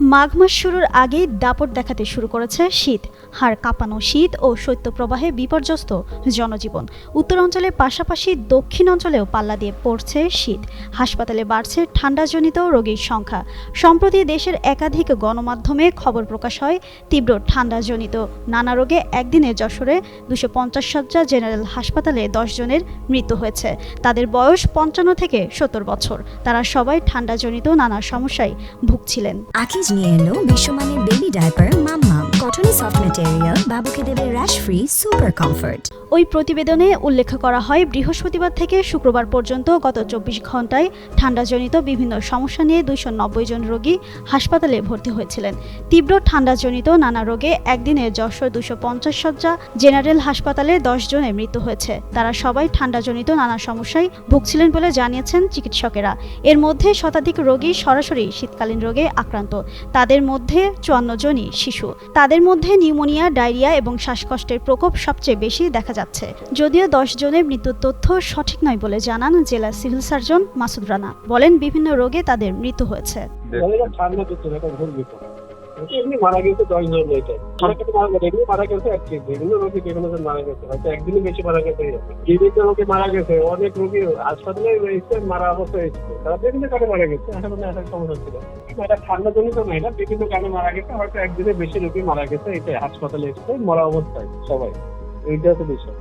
মাঘ মাস শুরুর আগেই দাপট দেখাতে শুরু করেছে শীত। হাড় কাঁপানো শীত ও শৈত্যপ্রবাহে বিপর্যস্ত জনজীবন। উত্তরাঞ্চলের পাশাপাশি দক্ষিণ অঞ্চলেও পাল্লা দিয়ে পড়ছে শীত। হাসপাতালে বাড়ছে ঠান্ডাজনিত রোগীর সংখ্যা। সম্প্রতি দেশের একাধিক গণমাধ্যমে খবর প্রকাশ হয়, তীব্র ঠান্ডাজনিত নানা রোগে একদিনে যশোরে দুশো পঞ্চাশ সজ্জা জেনারেল হাসপাতালে জনের মৃত্যু হয়েছে। তাদের বয়স পঞ্চান্ন থেকে সত্তর বছর। তারা সবাই ঠান্ডাজনিত নানা সমস্যায় ভুগছিলেন। আকিজ নিয়ে এলো বিশ্বমানের baby diaper Mammam cottony soft material বাবুকে দেবে র্যাশ ফ্রি সুপার ওই প্রতিবেদনে উল্লেখ করা হয়, বৃহস্পতিবার থেকে শুক্রবার পর্যন্ত গত চব্বিশ ঘন্টায় ঠান্ডাজনিত বিভিন্ন সমস্যা নিয়ে দুইশো নব্বই জন রোগী হাসপাতালে ভর্তি হয়েছিলেন। তীব্র ঠান্ডাজনিত নানা রোগে একদিনে যশোর দুশো পঞ্চাশ সজ্জা জেনারেল হাসপাতালে দশ জনের মৃত্যু হয়েছে। তারা সবাই ঠান্ডাজনিত নানা সমস্যায় ভুগছিলেন বলে জানিয়েছেন চিকিৎসকেরা। এর মধ্যে শতাধিক রোগী সরাসরি শীতকালীন রোগে আক্রান্ত। তাদের মধ্যে চুয়ান্ন জনই শিশু। তাদের মধ্যে নিউমোনিয়া ডায়রিয়া এবং শ্বাসকষ্টের প্রকোপ সবচেয়ে বেশি দেখা যাচ্ছে। যদিও দশ জনের মৃত্যুর তথ্য সঠিক নয় বলে জানান জেলা সিভিল সার্জন মাসুদ রানা। বলেন বিভিন্ন রোগে তাদের মৃত্যু হয়েছে। এটা না, এটা। এটা এমনি মারা গেছে দশ জন এটাই মারা গেছে এমনি মারা বিভিন্ন রোগী বিভিন্ন জন মারা গেছে হয়তো একদিনই বেশি মারা গেছে। বিভিন্ন রোগী মারা গেছে অনেক রোগী হাসপাতালে রয়েছে মারা অবস্থায় এসেছে তারা বিভিন্ন কারণে মারা গেছে। হাসপাতালে আসার সমস্যা ছিল এটা ঠান্ডা জনিত না এটা বিভিন্ন কারণে মারা গেছে। হয়তো একদিনে বেশি রোগী মারা গেছে এটা হাসপাতালে এসেছে মরা অবস্থায় সবাই। এইটা হচ্ছে বিষয়।